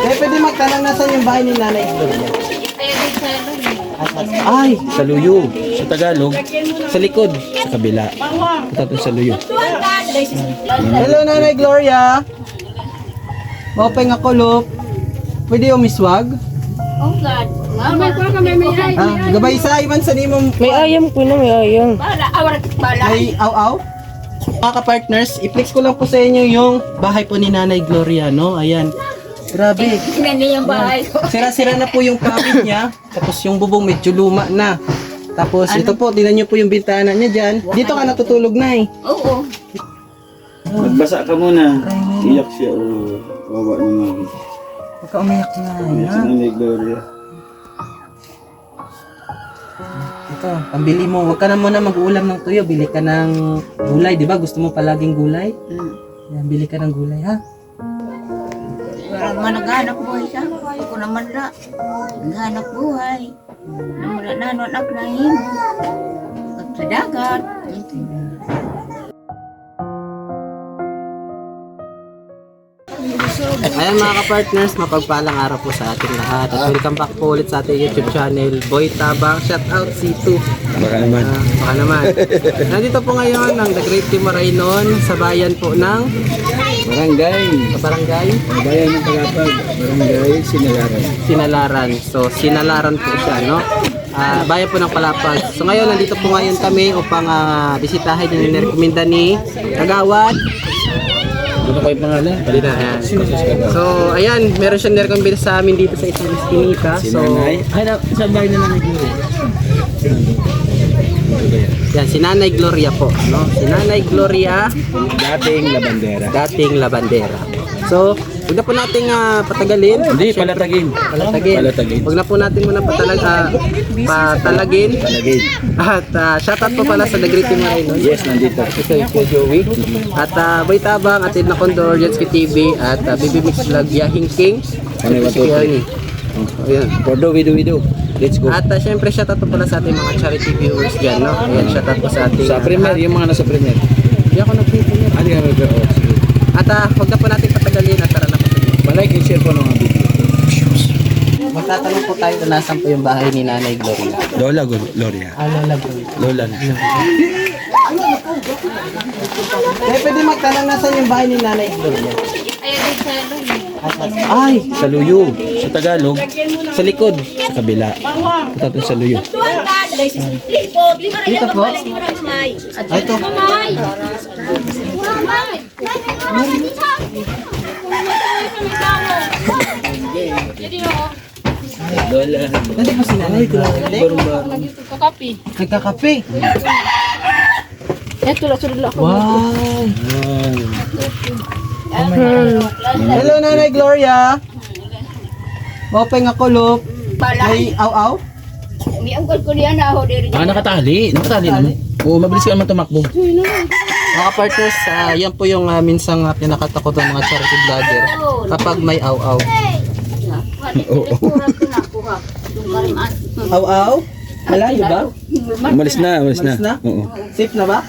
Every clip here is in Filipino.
Eh, pwede magtanong na saan yung bahay ni Nanay Gloria. Ay, sa Luyo. Sa Tagalog, sa likod. Sa kabila. Ito sa Luyo. Hello, Nanay Gloria. Mopeng ako, Lop. Pwede yung miswag? Oh God. Mama ko kami may ay. Ha? Gabay sa iman sa nimong May ayam po na, may ayam. Bala, awar bala. Ay, aw-aw. Mga ka-partners, i-flex ko lang po sa inyo yung bahay po ni Nanay Gloria, no? Ayan. Grabe. Nani yung bahay ko. Sira-sira na po yung kabit niya. Tapos yung bubong medyo luma na. Tapos ito po, tingnan niyo po yung bintana niya dyan. Dito ka natutulog na eh. Oo. Magbasa ka muna. Iyak siya. Oh, kawawa naman. Huwag ka umiyak na. Iyak si Ayan. Nanay Gloria. Ito, pambili mo. Huwag ka na muna mag-uulam ng tuyo. Bili ka ng gulay, di ba? Gusto mo palaging gulay? Hmm. Yan, bili ka ng gulay, ha? Wala man naghanap buhay sa Ako naman na. Naghanap buhay. Wala na ano anak na yun. At sa dagat. Ayan mga ka-partners, mapagpalang araw po sa ating lahat. At welcome back po ulit sa ating YouTube channel, Boy Tabang. Shout out C2. Baka naman. Ah, baka naman. Nandito po ngayon ang The Great Timorainon sa bayan po ng Barangay. Barangay Bayan ng Kalapag. Barangay Sinalaran. Sinalaran. So, Sinalaran po siya, no? Ah, bayan po ng Palapag. So, ngayon, nandito po ngayon kami upang ah, bisitahin yung nirekomenda ni Kagawad. Ano kayo pangalan? Dito, ayan. So, ayan, meron siyang nirekomenda sa amin dito sa isang eskinita. Si So, Nanay. Ay, na, saan bahay na Nanay Gloria? yan, si Nanay Gloria po, no? Si Nanay Gloria, Dating labandera. dating labandera. So, huwag na po nating ah, patagalin. Hindi, palatagin. Palatagin. Palatagin. Huwag na po natin muna patalag, ah, patalagin. Palatagin. At uh, shoutout po pala sa The Great Timoreno. Yes, nandito. Ito yung Kuya Joey. At uh, Boy Tabang, at Edna Condor, Jetski TV, at uh, Baby Mix Vlog, Yahing King. Ano yung At si Ernie. Ayan. For we do. Let's go. At uh, syempre shoutout po pala sa ating mga charity viewers dyan, no? Ayan, shoutout po sa ating... Sa premier, yung mga nasa premier. Hindi ako nag-premier. Ano yung oh. At uh, huwag na po natin patagalin at tara na po. Palike and share po ng mga video. Magtatanong po tayo kung nasan po yung bahay ni Nanay Gloria. Lola Gloria. Ah, Lola Gloria. Lola na. Eh, pwede magtanong nasan yung bahay ni Nanay Gloria. Ayun sa Ay, Sa Luyo. Sa Tagalog, sa likod. sa kabila. Ito sa Luyo. Dito po. Ay, ito. Lola. Nandito po si Nanay Gloria. Kakapi. Nagkakape. Eto lang ako. Wow. Ah. Hello, Nanay Gloria. Mopeng ako, Lop. May aw-aw? May angkol ko diyan na ako diri. Ah, nakatali. Nakatali naman. Oo, mabilis ka naman tumakbo. Mga partners, ah, yan po yung uh, minsang uh, pinakatakot ng mga charity vlogger kapag may aw-aw. Aw-aw? Malayo ba? Umalis na, umalis na. Na? Oo. Safe na ba?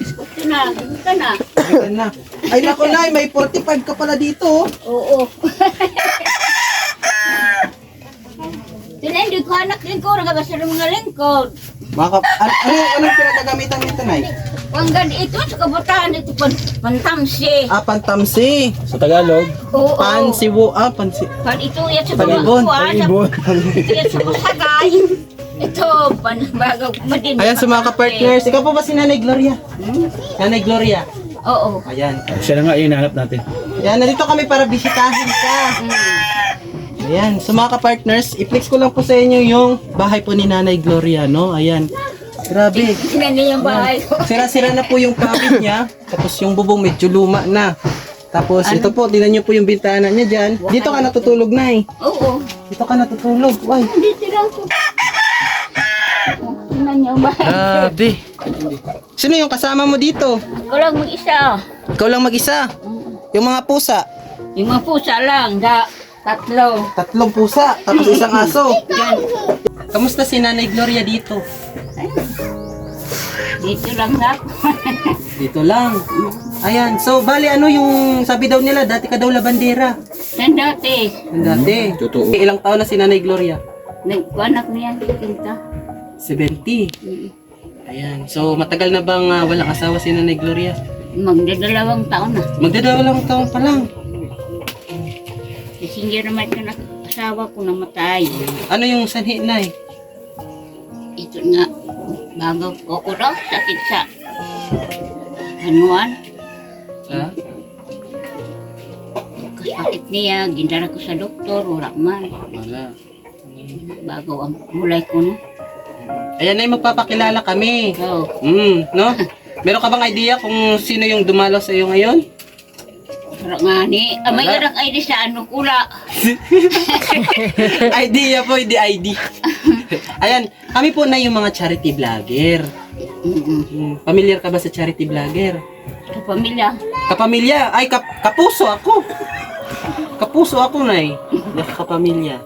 Ito na, ito na. Na. Ay naku, Nay, may 45 ka pala dito. oh. Oo. Sila hindi ko anak lingkod, nga ba sila mga lingkod? Mga kap- an- ano, anong pinagagamitan nito, Nay? Ang ganda ito sa kabataan ito pan pantamsi. Ah, pantamsi. Sa Tagalog, Oo. Pansiwo, ah, pansi... Pan ito yan sa Pag-ibon. pagkuha sa ibon. ito yan sa. Ito pan bago madin. Ayan sa mga ka-partners. Ikaw po ba si Nanay Gloria? Nanay Gloria. Oo. Ayan. Siya na nga yung hinahanap natin. Ayan, nandito kami para bisitahin ka. Ayan, sa mga ka-partners, i-flex ko lang po sa inyo yung bahay po ni Nanay Gloria, no? Ayan. Grabe. Sinani yung bahay ko. Sira-sira na po yung kabit niya. Tapos yung bubong medyo luma na. Tapos ito po, tingnan niyo po yung bintana niya dyan. Dito ka natutulog na eh. Oo. Dito ka natutulog. Ay. Dito lang ko. Sinani yung bahay. Grabe. Sino yung kasama mo dito? Ako lang mag-isa. Ikaw lang mag-isa. Yung mga pusa. Yung mga pusa lang, da, tatlo. Tatlong pusa. Tapos isang aso. Yan. Kamusta si Nanay Gloria dito? Dito lang ako. Dito lang. Ayan. So, bali ano yung sabi daw nila, dati ka daw labandera. Saan dati? Ang dati. Totoo. Eh, Ilang taon na si Nanay Gloria? Nagkuanak niya, kinta. 70. Mm. Ayan. So, matagal na bang ah, walang asawa si Nanay Gloria? Magdadalawang taon na. Magdadalawang taon pa lang. Hindi naman ito asawa ko namatay. Ano yung sanhi, Nay? Ito nga, bago ko ko daw, sakit sa hanuan. Ha? Kasakit niya, gindara ko sa doktor, wala man. Wala. Bago ang mulay ko no. Ayan, Nay, magpapakilala kami. So, Hmm, no? Meron ka bang idea kung sino yung dumalaw sa iyo ngayon? Wala nga ni, ah, may Wala. irang ID sa ano kula. idea po, hindi ID. Ayan, kami po na yung mga charity vlogger. Hmm, familiar ka ba sa charity vlogger? Sa pamilya, Kapamilya, ay kap kapuso ako. Kapuso ako, Nay. Hindi ako kapamilya.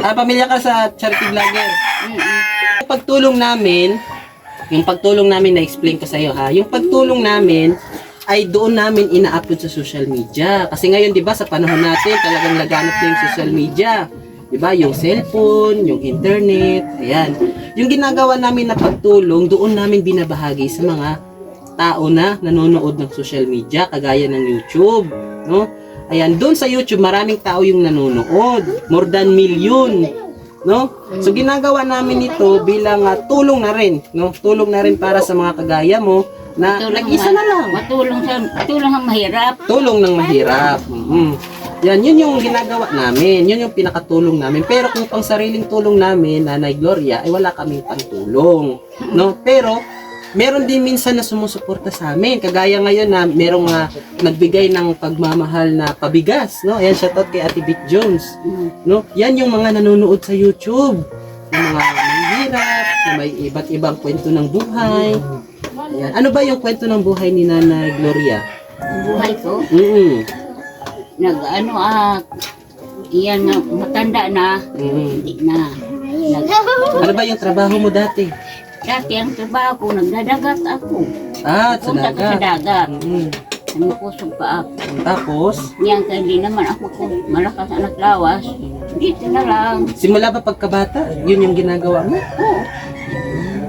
Ah, pamilya ka sa charity vlogger. mm Yung pagtulong namin, yung pagtulong namin na-explain ko sa iyo ha, yung pagtulong namin ay doon namin ina-upload sa social media. Kasi ngayon, 'di ba, sa panahon natin, talagang laganap na yung social media. 'Di ba? Yung cellphone, yung internet, ayan. Yung ginagawa namin na pagtulong, doon namin binabahagi sa mga tao na nanonood ng social media, kagaya ng YouTube, no? Ayan, doon sa YouTube, maraming tao yung nanonood. More than million no? So ginagawa namin ito bilang ah, tulong na rin, no? Tulong na rin para sa mga kagaya mo na nag-isa na lang. Matulong sa, matulong ang mahirap. Tulong ng mahirap. Mm. Yan, yun yung ginagawa namin. Yun yung pinakatulong namin. Pero kung pang sariling tulong namin, Nanay Gloria, ay wala kaming pantulong. No? Pero, meron din minsan na sumusuporta sa amin. Kagaya ngayon na merong ah, nagbigay ng pagmamahal na pabigas. No? Ayan, shoutout kay Ate Vic Jones. Mm. No? Yan yung mga nanonood sa YouTube. Yung mga mahirap, na may iba't ibang kwento ng buhay. Ayan. Ano ba yung kwento ng buhay ni Nanay Gloria? Ang buhay ko, Mm. nag ano ah, iyan nga, matanda na, Mm. hindi na. Nag, Ano ba yung trabaho mo dati? dati ang trabaho ko, nagdadagat ako. Ah, sa Punta ko sa dagat. dagat. Mm. Namukusog pa ako. Tapos, Niyan kaya hindi naman ako ko malakas anak lawas. Dito na lang. simula ba pagkabata, yun yung ginagawa mo? Oo.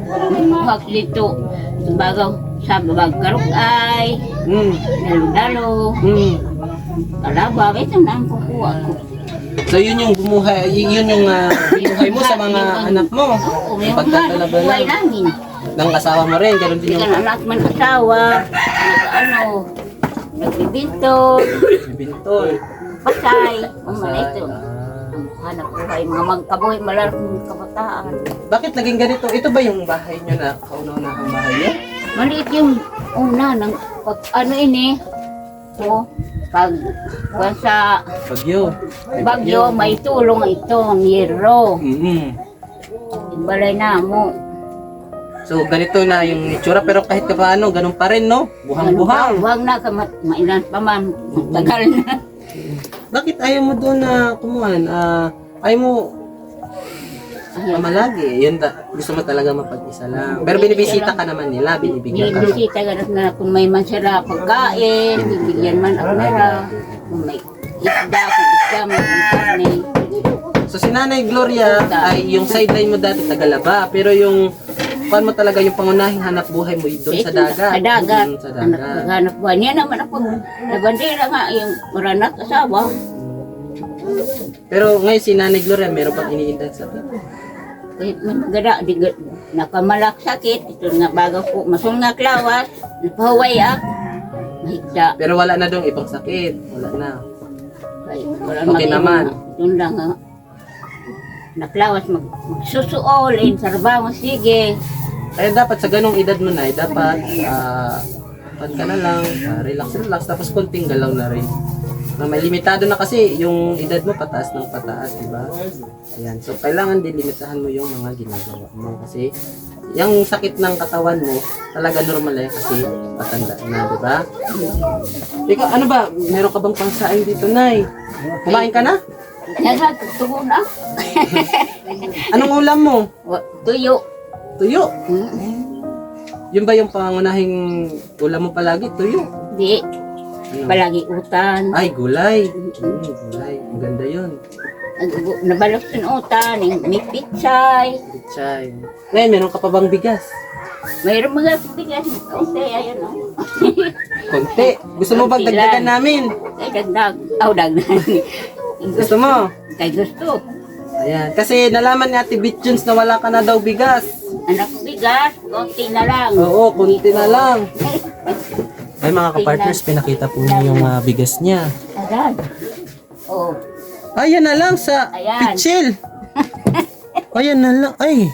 Nagbuhak dito. Bagaw sa babag karukay, Mm. dalo-dalo, Mm. kalaba. Ito na ang kukuha ko. So yun yung bumuhay, yun yung buhay mo sa mga anak mo. Oo, may mga buhay namin. Ng asawa mo rin, ganoon din Hindi yung ka na anak man asawa, nag ano, nagbibinto, bintol. pasay, mga ito. Ah. Ang hanap buhay, mga magkabuhay, malarong kabataan. Bakit naging ganito? Ito ba yung bahay nyo na kauna-una ang bahay nyo? Maliit yung una ng pag ano ini, o pag kung sa Bagyo. bagyo may tulong ito, niro. Mm-mm. Balay na mo. So ganito na yung itsura pero kahit ka paano, ganun pa rin no? Buhang-buhang. Buhang na ka ma- mailan pa man. Tagal na. Bakit ayaw mo doon na kumuhan? Ah, ayaw mo mamalagi. Yun da, gusto mo talaga mapag-isa lang. Pero binibisita ka naman nila, binibigyan ka. Binibisita ka na kung may man sila pagkain, bibigyan man ako nila. Kung may isda, kung isda, may karne. So si Nanay Gloria ay yung sideline mo dati Tagalaba, pero yung kuan mo talaga yung pangunahing hanap buhay mo doon sa dagat. Sa dagat. Mm, sa dagat. hanap buhay. Niya naman ako. Nabandera nga yung maranak asawa. Pero ngayon si Nanay Gloria, meron bang iniindan sa atin? Kahit man gada, di nakamalak sakit. Ito nga bago ko. Masun nga klawas. Napahuway ah. Mahigda. Pero wala na dong ibang sakit. Wala na. Ay, wala Okay naman. Ito lang nga. Naklawas mag magsusuol. Sarba mo sige. Kaya dapat sa ganong edad mo na, eh, dapat ah pan ka na lang, ah, relax relax, tapos konting galaw na rin. Na may limitado na kasi yung edad mo pataas ng pataas, di ba? Ayan. So kailangan din limitahan mo yung mga ginagawa mo kasi yung sakit ng katawan mo talaga normal eh kasi patanda na, di ba? Ikaw, ano ba? Meron ka bang pangsaing dito, Nay? Kumain ka na? Nasa tubo na. Anong ulam mo? Wa- Tuyo. Tuyo. Mm. Yun ba yung pangunahing ulam mo palagi? Tuyo. Di, Ano? palagi utan. Ay, gulay. Mm, gulay. Ang ganda yun. Nag- Nabalok ng utan, may pitsay. Chay. Ngayon, meron ka pa bang bigas? Mayroon mga bigas. Kaunti, ayun o. Konti. Gusto mo bang Konti dagdagan lang. namin? Kay dagdag. Aw, dagdag. Gusto mo? Kay gusto. Ayan. Kasi nalaman ni Ate Bitjuns na wala ka na daw bigas. Anak ko bigas, konti na lang. Oo, konti na lang. Ay mga kapartners, pinakita po niya yung ah, bigas niya. Agad. Oh, Ayan na lang sa Ayan. pitchil. Ayan na lang. Ay.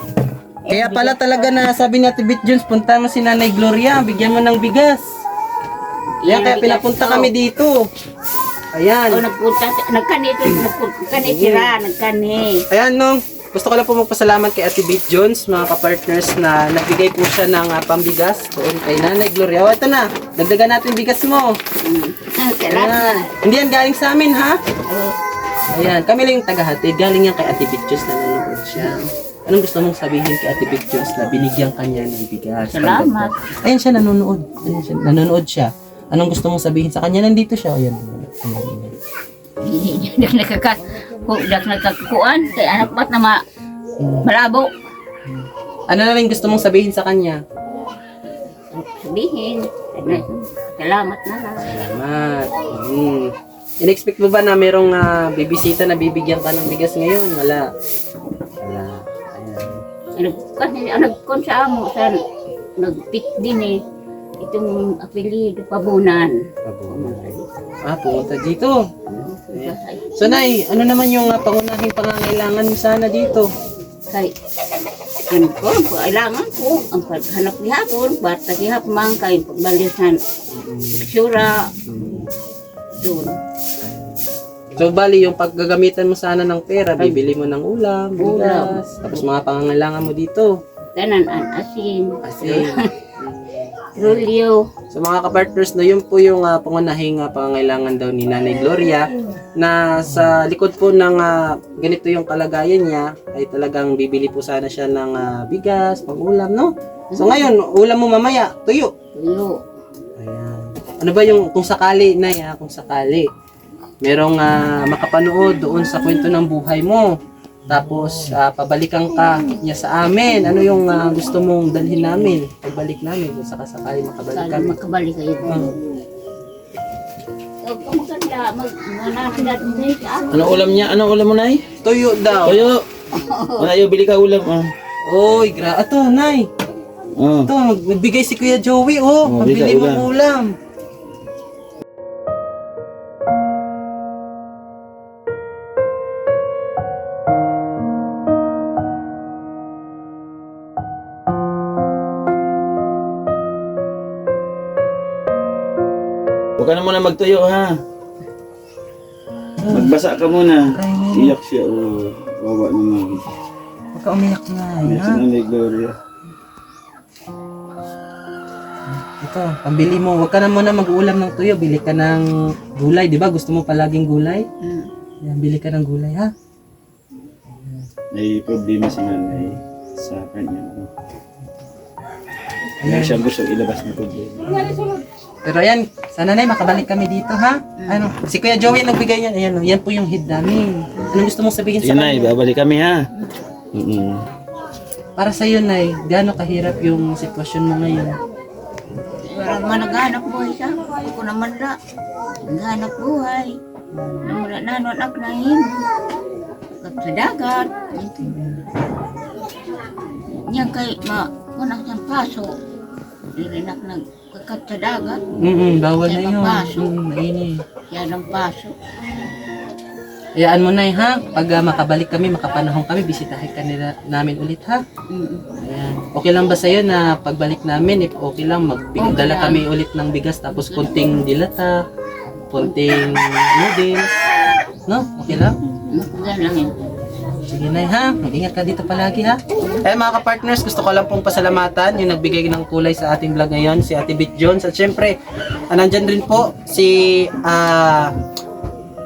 Kaya pala talaga na sabi ni Ate Bit Jones, punta mo si Nanay Gloria, bigyan mo ng bigas. Yan, kaya pinapunta kami dito. Oh Ayan. nagpunta, nagkanito, nagkani sila, nagkani. Ayan, no. Gusto ko lang po magpasalamat kay Ate Bit Jones, mga kapartners, na nagbigay po siya ng ah, pambigas doon kay Nanay Gloria. O, ito na. Dagdagan natin bigas mo. Mm. Salamat. Ayan. Hindi yan galing sa amin, ha? Oh, Ayan, kami lang yung tagahatid. Galing yan kay Ate Bitches na nanonood siya. Anong gusto mong sabihin kay Ate Bitches na binigyan kanya ng bigas? Salamat. Ayan siya, nanonood. Ayan siya, nanonood siya. Anong gusto mong sabihin sa kanya? Nandito siya. Ayan. Ayan. Hindi dak nakaka dak nakakuan kay anak bat na ma, malabo. Ano na rin gusto mong sabihin sa kanya? Sabihin. Salamat na lang. Salamat. Hmm. In-expect mo ba na merong ah, bibisita na bibigyan ka ng bigas ngayon? Wala. Wala. Ayan. Kasi nagkon sa amo sa nagpit din eh. Itong apelido pabunan. Abo. Ah, pumunta dito. So, Nay, ano naman yung uh, pangunahing pangangailangan mo sana dito? Kay ano ko, kailangan ko ang paghanap ni hapon, bata ni hapon man kay pagbalisan. Sura doon. So, bali, yung paggagamitan mo sana ng pera, bibili mo ng ulam, Ulam. bigas, tapos mga pangangailangan mo dito. Tanan an asin, Kasi, rulyo. so mga kapartners, no, yun po yung uh, pangunahing uh, pangangailangan daw ni Nanay Gloria na sa likod po ng ah, ganito yung kalagayan niya ay talagang bibili po sana siya ng ah, bigas, pang ulam, no? So ngayon, ulam mo mamaya, tuyo. Tuyo. Ayan. Ano ba yung kung sakali na ya, kung sakali merong ah, makapanood doon sa kwento ng buhay mo. Tapos ah, pabalikan ka niya sa amin. Ano yung ah, gusto mong dalhin namin? Pagbalik namin kung sakasakali makabalik Kaya kami. makabalik kayo. Hmm. Ako. Ano ulam niya? Ano ulam mo, Nay? Tuyo daw. Toyo. Ano bili ka ulam, ah. Oy, gra. Ato, nay. Oh. Ito, magbigay si Kuya Joey, oh. Oh, Pabili bigay mo ulam. Huwag ka na muna magtuyo, ha? Magbasa ka muna. Iyak siya, oh. Wawa naman. Huwag ka umiyak na, Iyak si Nanay Gloria. Ito, pambili mo. Huwag ka na muna mag-ulam ng tuyo. Bili ka ng gulay, di ba? Gusto mo palaging gulay? Hmm. Yan, bili ka ng gulay, ha? May problema si Nanay sa kanya. May siyang gusto ilabas na problema. Pero ayan, sana na makabalik kami dito, ha? Ano, si Kuya Joey nagbigay yan. Ayan, oh, yan po yung head namin. Anong gusto mong sabihin Sige, sa Nay, kanya? babalik kami, ha? Mm-mm. Para sa iyo, Nay, gaano kahirap yung sitwasyon mo ngayon? Parang man naghanap buhay sa ako. Naman na. Naghanap buhay. Namula na ano anak na yun. Kat sa dagat. Yan kay ma siyang paso. Dili nak nag kakat sa dagat. Mm bawal na Kaya yun. papasok. Mm, mainit. Yan ang paso. Hayaan mo, Nay, ha? Pag ah, makabalik kami, makapanahon kami, bisitahin ka nila, namin ulit, ha? Mm. Ayan. Okay lang ba sa'yo na pagbalik namin, if okay lang, magdala lang. kami ulit ng bigas, tapos konting dilata, konting noodles, no? Okay lang? Yan lang yun. Sige na ha, mag-ingat ka dito palagi ha. Eh mga ka-partners, gusto ko lang pong pasalamatan yung nagbigay ng kulay sa ating vlog ngayon, si Ate Bit Jones. At syempre, ah, nandyan rin po si ah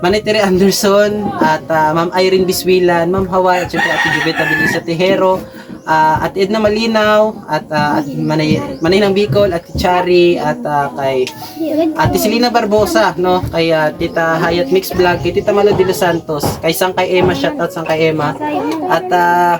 Manitiri Anderson at ah, Ma'am Irene Biswilan, Ma'am Hawa, at syempre Ate Jubeta Belisa Tejero, ah, at Edna Malinaw, at ah, at Manay, Manay ng Bicol, at Chari, at ah, kay Ate Selena Barbosa, no? Kay ah, Tita Hayat Mix Vlog, kay Tita Malo de los Santos, kay Sang kay Emma, shoutout sang kay Emma. At ah,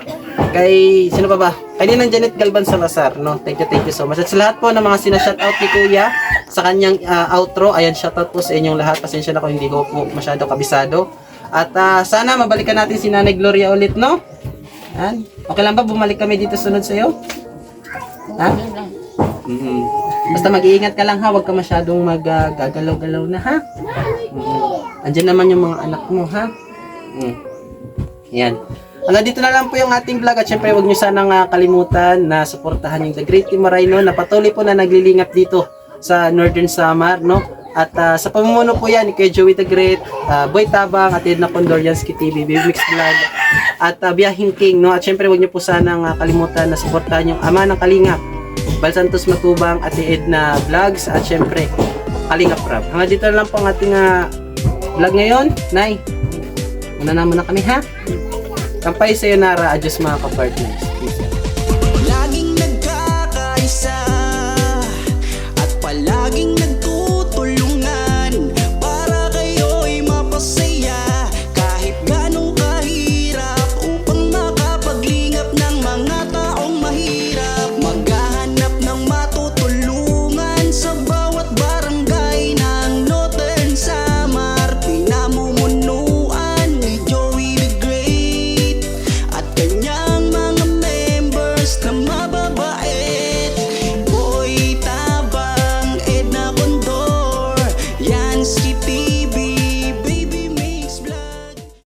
kay sino pa ba? Kay Ninang Janet Galban Salazar, no? Thank you, thank you so much. At sa lahat po ng mga sina-shoutout ni Kuya sa kanyang ah, outro, ayan shoutout po sa inyong lahat. Pasensya na kung hindi ko po masyado kabisado. At ah, sana mabalikan natin si Nanay Gloria ulit, no? Yan. Okay lang ba bumalik kami dito sunod sa iyo? Ha? Mhm. Basta mag-iingat ka lang ha, huwag ka masyadong mag-gagalaw-galaw na ha. Mhm. Andiyan naman yung mga anak mo ha. Mm. Yan. Hanggang dito na lang po yung ating vlog at syempre huwag nyo sanang ah, kalimutan na suportahan yung The Great Timaraino na patuloy po na naglilingap dito sa Northern Samar, no? At ah, sa pamumuno po yan Kuya Joey The Great, ah, Boy Tabang, at Edna Condoriansky TV, Baby Mix Vlog, at uh, Biyahing King, no? At syempre huwag nyo po sanang ah, kalimutan na suportahan yung Ama ng Kalingap, Bal Santos Matubang, Ate Edna Vlogs, at syempre Kalingap Rap. Hanggang dito lang po ang ating ah, vlog ngayon. Nay, muna na muna kami ha. Kampay sa'yo Nara, adjust mga kapartners. Peace. Laging nagkakaisa